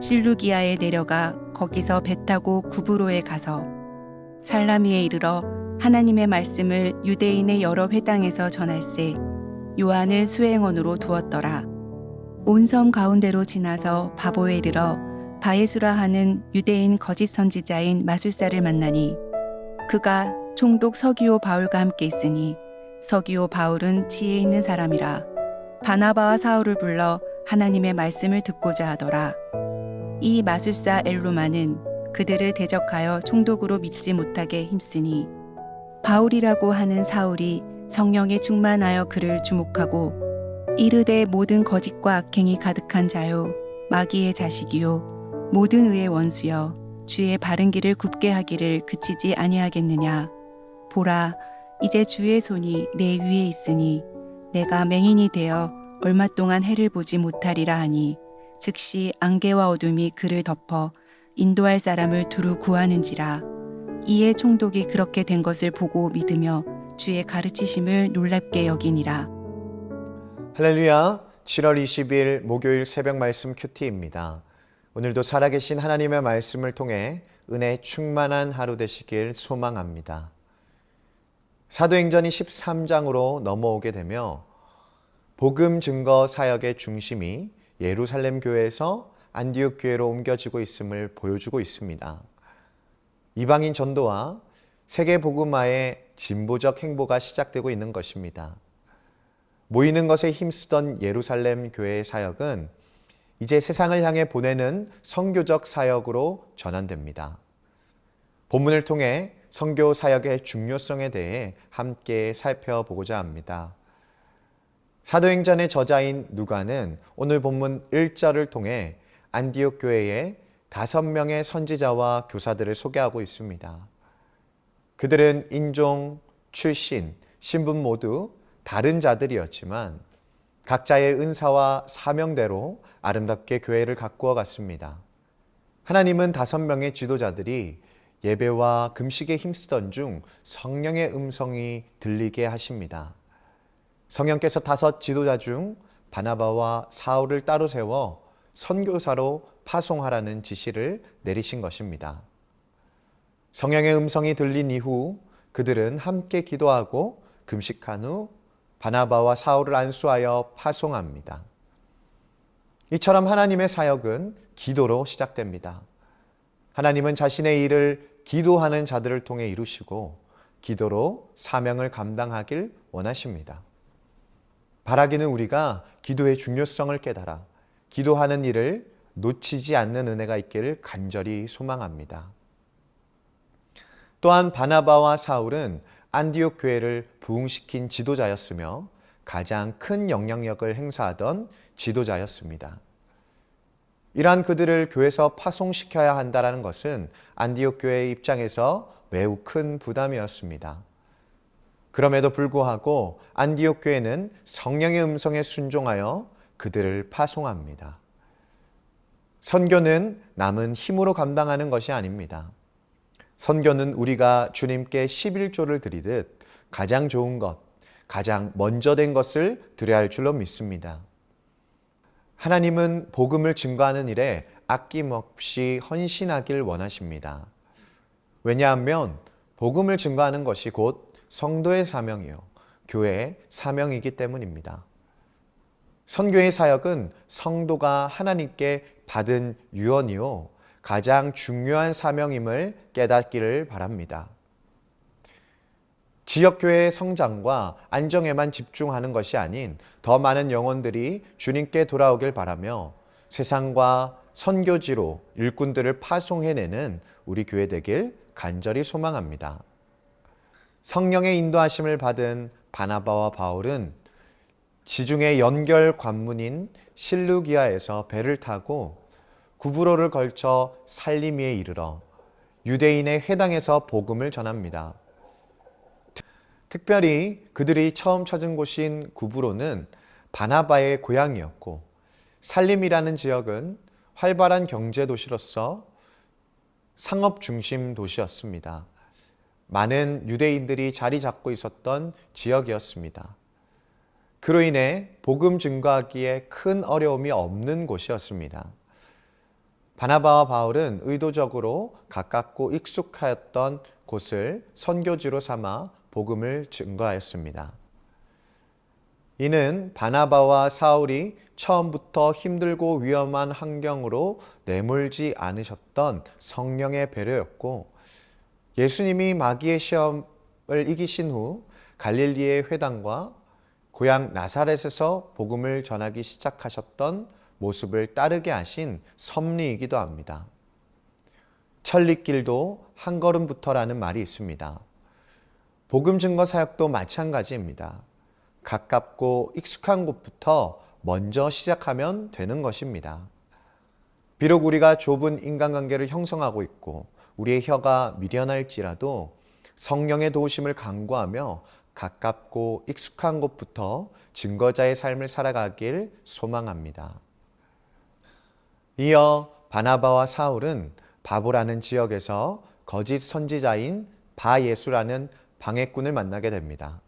실루기아에 내려가 거기서 배 타고 구브로에 가서 살라미에 이르러 하나님의 말씀을 유대인의 여러 회당에서 전할세 요한을 수행원으로 두었더라. 온 섬 가운데로 지나서 바보에 이르러 바예수라 하는 유대인 거짓 선지자인 마술사를 만나니 그가 총독 서기오 바울과 함께 있으니 서기오 바울은 지혜 있는 사람이라 바나바와 사울을 불러 하나님의 말씀을 듣고자 하더라. 이 마술사 엘루마는 그들을 대적하여 총독으로 믿지 못하게 힘쓰니 바울이라고 하는 사울이 성령에 충만하여 그를 주목하고 이르되 모든 거짓과 악행이 가득한 자요 마귀의 자식이요 모든 의의 원수여 주의 바른 길을 굽게 하기를 그치지 아니하겠느냐? 보라 이제 주의 손이 내 위에 있으니 내가 맹인이 되어 얼마 동안 해를 보지 못하리라 하니 즉시 안개와 어둠이 그를 덮어 인도할 사람을 두루 구하는지라 이에 총독이 그렇게 된 것을 보고 믿으며 주의 가르치심을 놀랍게 여기니라 할렐루야. 7월 20일 목요일 새벽 말씀 큐티입니다. 오늘도 살아계신 하나님의 말씀을 통해 은혜 충만한 하루 되시길 소망합니다. 사도행전이 13장으로 넘어오게 되며 복음 증거 사역의 중심이 예루살렘 교회에서 안디옥 교회로 옮겨지고 있음을 보여주고 있습니다. 이방인 전도와 세계 복음화의 진보적 행보가 시작되고 있는 것입니다. 모이는 것에 힘쓰던 예루살렘 교회의 사역은 이제 세상을 향해 보내는 선교적 사역으로 전환됩니다. 본문을 통해 선교 사역의 중요성에 대해 함께 살펴보고자 합니다. 사도행전의 저자인 누가는 오늘 본문 1절을 통해 안디옥 교회의 다섯 명의 선지자와 교사들을 소개하고 있습니다. 그들은 인종, 출신, 신분 모두 다른 자들이었지만 각자의 은사와 사명대로 아름답게 교회를 가꾸어 갔습니다. 하나님은 다섯 명의 지도자들이 예배와 금식에 힘쓰던 중 성령의 음성이 들리게 하십니다. 성령께서 다섯 지도자 중 바나바와 사울을 따로 세워 선교사로 파송하라는 지시를 내리신 것입니다. 성령의 음성이 들린 이후 그들은 함께 기도하고 금식한 후 바나바와 사울을 안수하여 파송합니다. 이처럼 하나님의 사역은 기도로 시작됩니다. 하나님은 자신의 일을 기도하는 자들을 통해 이루시고 기도로 사명을 감당하길 원하십니다. 바라기는 우리가 기도의 중요성을 깨달아 기도하는 일을 놓치지 않는 은혜가 있기를 간절히 소망합니다. 또한 바나바와 사울은 안디옥 교회를 부흥시킨 지도자였으며 가장 큰 영향력을 행사하던 지도자였습니다. 이러한 그들을 교회에서 파송시켜야 한다는 것은 안디옥 교회의 입장에서 매우 큰 부담이었습니다. 그럼에도 불구하고 안디옥 교회는 성령의 음성에 순종하여 그들을 파송합니다. 선교는 남은 힘으로 감당하는 것이 아닙니다. 선교는 우리가 주님께 11조를 드리듯 가장 좋은 것, 가장 먼저 된 것을 드려야 할 줄로 믿습니다. 하나님은 복음을 증거하는 일에 아낌없이 헌신하길 원하십니다. 왜냐하면 복음을 증거하는 것이 곧 성도의 사명이요. 교회의 사명이기 때문입니다. 선교의 사역은 성도가 하나님께 받은 유언이요. 가장 중요한 사명임을 깨닫기를 바랍니다. 지역교회의 성장과 안정에만 집중하는 것이 아닌 더 많은 영혼들이 주님께 돌아오길 바라며 세상과 선교지로 일꾼들을 파송해내는 우리 교회 되길 간절히 소망합니다. 성령의 인도하심을 받은 바나바와 바울은 지중해 연결 관문인 실루기아에서 배를 타고 구브로를 걸쳐 살리미에 이르러 유대인의 회당에서 복음을 전합니다. 특- 특별히 그들이 처음 찾은 곳인 구브로는 바나바의 고향이었고 살림이라는 지역은 활발한 경제 도시로서 상업 중심 도시였습니다. 많은 유대인들이 자리 잡고 있었던 지역이었습니다. 그로 인해 복음 증거하기에 큰 어려움이 없는 곳이었습니다. 바나바와 바울은 의도적으로 가깝고 익숙하였던 곳을 선교지로 삼아 복음을 증거하였습니다. 이는 바나바와 사울이 처음부터 힘들고 위험한 환경으로 내몰지 않으셨던 성령의 배려였고 예수님이 마귀의 시험을 이기신 후 갈릴리의 회당과 고향 나사렛에서 복음을 전하기 시작하셨던 모습을 따르게 하신 섭리이기도 합니다. 천리길도 한 걸음부터라는 말이 있습니다. 복음 증거 사역도 마찬가지입니다. 가깝고 익숙한 곳부터 먼저 시작하면 되는 것입니다. 비록 우리가 좁은 인간관계를 형성하고 있고 우리의 혀가 미련할지라도 성령의 도우심을 간구하며 가깝고 익숙한 곳부터 증거자의 삶을 살아가길 소망합니다. 이어 바나바와 사울은 바보라는 지역에서 거짓 선지자인 바 예수라는 방해꾼을 만나게 됩니다.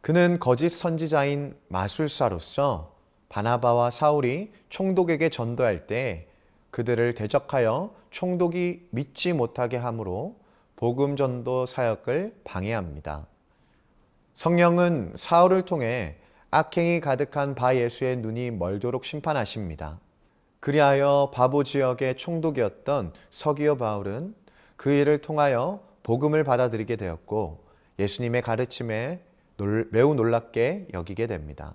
그는 거짓 선지자인 마술사로서 바나바와 사울이 총독에게 전도할 때 그들을 대적하여 총독이 믿지 못하게 함으로 복음 전도 사역을 방해합니다. 성령은 사울을 통해 악행이 가득한 바 예수의 눈이 멀도록 심판하십니다. 그리하여 바보 지역의 총독이었던 서기어 바울은 그 일을 통하여 복음을 받아들이게 되었고 예수님의 가르침에 놀- 매우 놀랍게 여기게 됩니다.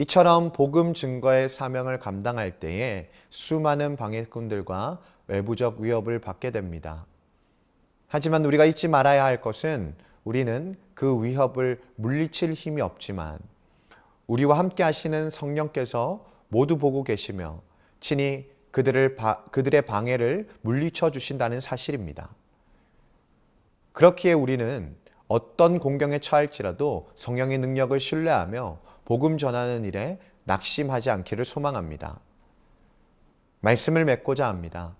이처럼 복음 증거의 사명을 감당할 때에 수많은 방해꾼들과 외부적 위협을 받게 됩니다. 하지만 우리가 잊지 말아야 할 것은 우리는 그 위협을 물리칠 힘이 없지만 우리와 함께 하시는 성령께서 모두 보고 계시며 친히 그들을 바- 그들의 방해를 물리쳐 주신다는 사실입니다. 그렇기에 우리는 어떤 공경에 처할지라도 성령의 능력을 신뢰하며 복음 전하는 일에 낙심하지 않기를 소망합니다. 말씀을 맺고자 합니다.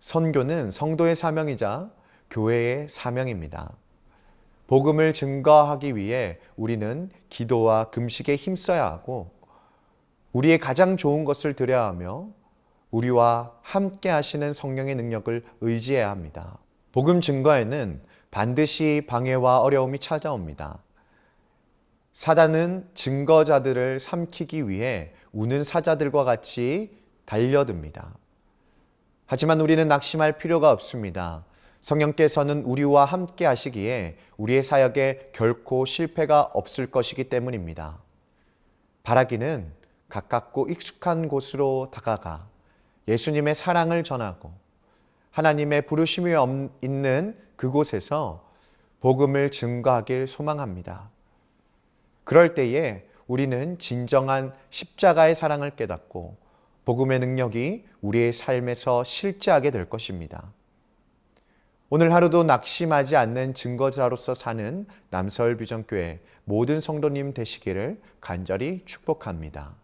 선교는 성도의 사명이자 교회의 사명입니다. 복음을 증거하기 위해 우리는 기도와 금식에 힘써야 하고 우리의 가장 좋은 것을 드려야 하며 우리와 함께 하시는 성령의 능력을 의지해야 합니다. 복음 증거에는 반드시 방해와 어려움이 찾아옵니다. 사단은 증거자들을 삼키기 위해 우는 사자들과 같이 달려듭니다. 하지만 우리는 낙심할 필요가 없습니다. 성령께서는 우리와 함께 하시기에 우리의 사역에 결코 실패가 없을 것이기 때문입니다. 바라기는 가깝고 익숙한 곳으로 다가가 예수님의 사랑을 전하고 하나님의 부르심이 없- 있는 그곳에서 복음을 증거하길 소망합니다. 그럴 때에 우리는 진정한 십자가의 사랑을 깨닫고 복음의 능력이 우리의 삶에서 실제하게 될 것입니다. 오늘 하루도 낙심하지 않는 증거자로서 사는 남서울 비전교회 모든 성도님 되시기를 간절히 축복합니다.